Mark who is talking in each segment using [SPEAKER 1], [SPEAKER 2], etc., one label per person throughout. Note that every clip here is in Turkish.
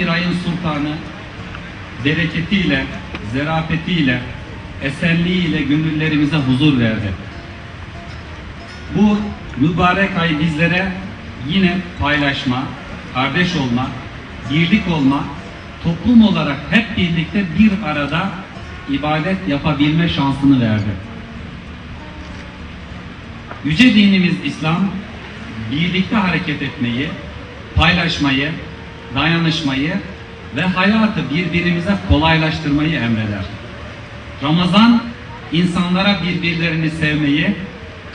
[SPEAKER 1] 11 ayın sultanı bereketiyle, zerafetiyle, esenliğiyle gönüllerimize huzur verdi. Bu mübarek ay bizlere yine paylaşma, kardeş olma, birlik olma, toplum olarak hep birlikte bir arada ibadet yapabilme şansını verdi. Yüce dinimiz İslam, birlikte hareket etmeyi, paylaşmayı, dayanışmayı ve hayatı birbirimize kolaylaştırmayı emreder. Ramazan, insanlara birbirlerini sevmeyi,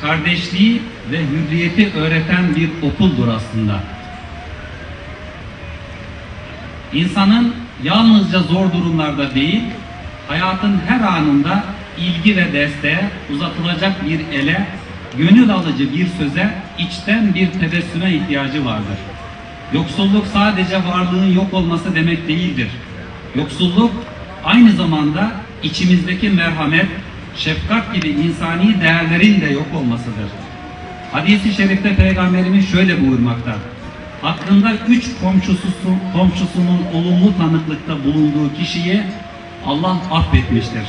[SPEAKER 1] kardeşliği ve hürriyeti öğreten bir okuldur aslında. İnsanın yalnızca zor durumlarda değil, hayatın her anında ilgi ve desteğe uzatılacak bir ele, gönül alıcı bir söze, içten bir tebessüme ihtiyacı vardır. Yoksulluk sadece varlığın yok olması demek değildir. Yoksulluk aynı zamanda içimizdeki merhamet, şefkat gibi insani değerlerin de yok olmasıdır. Hadis-i şerifte Peygamberimiz şöyle buyurmakta. Hakkında üç komşusu, komşusunun olumlu tanıklıkta bulunduğu kişiyi Allah affetmiştir.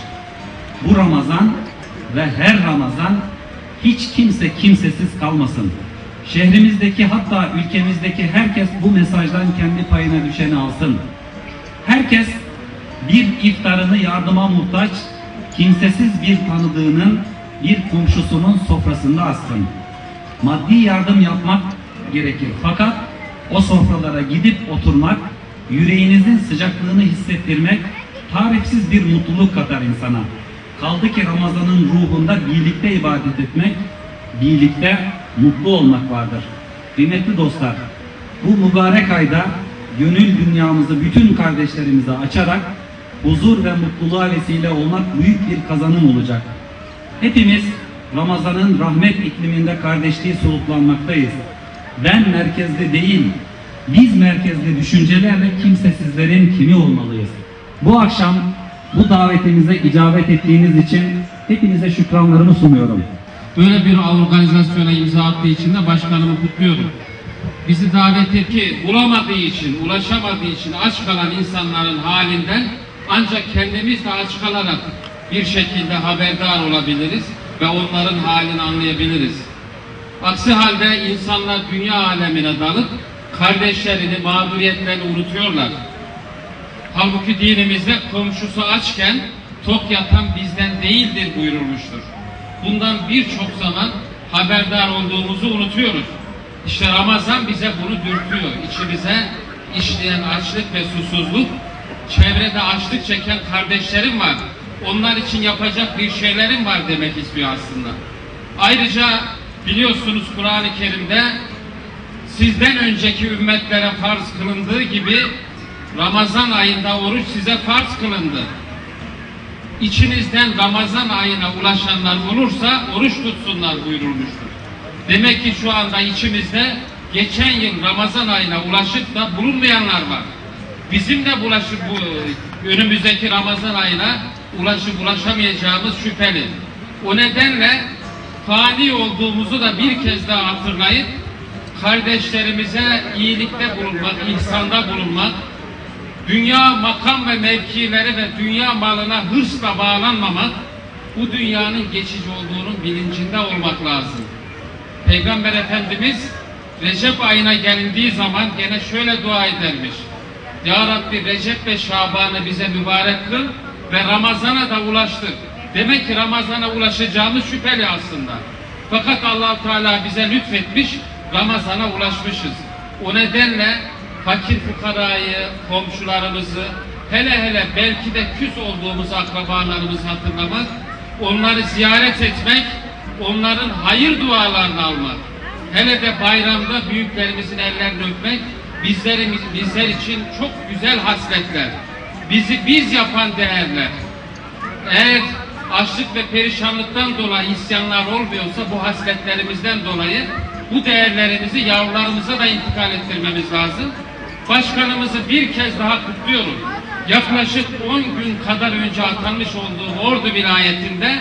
[SPEAKER 1] Bu Ramazan ve her Ramazan hiç kimse kimsesiz kalmasın. Şehrimizdeki hatta ülkemizdeki herkes bu mesajdan kendi payına düşeni alsın. Herkes bir iftarını yardıma muhtaç, kimsesiz bir tanıdığının, bir komşusunun sofrasında assın. Maddi yardım yapmak gerekir. Fakat o sofralara gidip oturmak, yüreğinizin sıcaklığını hissettirmek tarifsiz bir mutluluk katar insana. Kaldı ki Ramazan'ın ruhunda birlikte ibadet etmek, birlikte mutlu olmak vardır. Kıymetli dostlar, bu mübarek ayda gönül dünyamızı bütün kardeşlerimize açarak huzur ve mutluluğa vesile olmak büyük bir kazanım olacak. Hepimiz Ramazan'ın rahmet ikliminde kardeşliği soluklanmaktayız. Ben merkezde değil, biz merkezde düşüncelerle kimsesizlerin kimi olmalıyız. Bu akşam bu davetimize icabet ettiğiniz için hepinize şükranlarımı sunuyorum.
[SPEAKER 2] Böyle bir organizasyona imza attığı için de başkanımı kutluyorum. Bizi davet etti, bulamadığı için, ulaşamadığı için aç kalan insanların halinden ancak kendimiz de aç kalarak bir şekilde haberdar olabiliriz ve onların halini anlayabiliriz. Aksi halde insanlar dünya alemine dalıp kardeşlerini, mağduriyetlerini unutuyorlar. Halbuki dinimizde komşusu açken tok yatan bizden değildir buyurulmuştur. Bundan birçok zaman haberdar olduğumuzu unutuyoruz. İşte Ramazan bize bunu dürtüyor. İçimize işleyen açlık ve susuzluk, çevrede açlık çeken kardeşlerim var. Onlar için yapacak bir şeylerim var demek istiyor aslında. Ayrıca biliyorsunuz Kur'an-ı Kerim'de sizden önceki ümmetlere farz kılındığı gibi Ramazan ayında oruç size farz kılındı. İçinizden Ramazan ayına ulaşanlar olursa oruç tutsunlar buyurulmuştur. Demek ki şu anda içimizde geçen yıl Ramazan ayına ulaşıp da bulunmayanlar var. Bizim de bulaşıp bu önümüzdeki Ramazan ayına ulaşıp ulaşamayacağımız şüpheli. O nedenle fani olduğumuzu da bir kez daha hatırlayıp kardeşlerimize iyilikte bulunmak, ihsanda bulunmak, dünya makam ve mevkileri ve dünya malına hırsla bağlanmamak, bu dünyanın geçici olduğunun bilincinde olmak lazım. Peygamber Efendimiz Recep ayına gelindiği zaman gene şöyle dua edermiş. Ya Rabbi Recep ve Şaban'ı bize mübarek kıl ve Ramazan'a da ulaştır. Demek ki Ramazan'a ulaşacağımız şüpheli aslında. Fakat allah Teala bize lütfetmiş, Ramazan'a ulaşmışız. O nedenle fakir fukarayı, komşularımızı, hele hele belki de küs olduğumuz akrabalarımızı hatırlamak, onları ziyaret etmek, onların hayır dualarını almak, hele de bayramda büyüklerimizin ellerini öpmek, bizlerimiz, bizler için çok güzel hasletler. Bizi biz yapan değerler. Eğer açlık ve perişanlıktan dolayı isyanlar olmuyorsa bu hasletlerimizden dolayı bu değerlerimizi yavrularımıza da intikal ettirmemiz lazım. Başkanımızı bir kez daha kutluyorum. Yaklaşık 10 gün kadar önce atanmış olduğu Ordu vilayetinde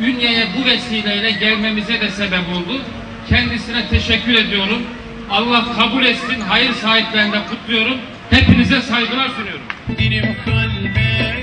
[SPEAKER 2] Ünye'ye bu vesileyle gelmemize de sebep oldu. Kendisine teşekkür ediyorum. Allah kabul etsin. Hayır sahiplerinde kutluyorum. Hepinize saygılar sunuyorum.
[SPEAKER 3] Benim kalbe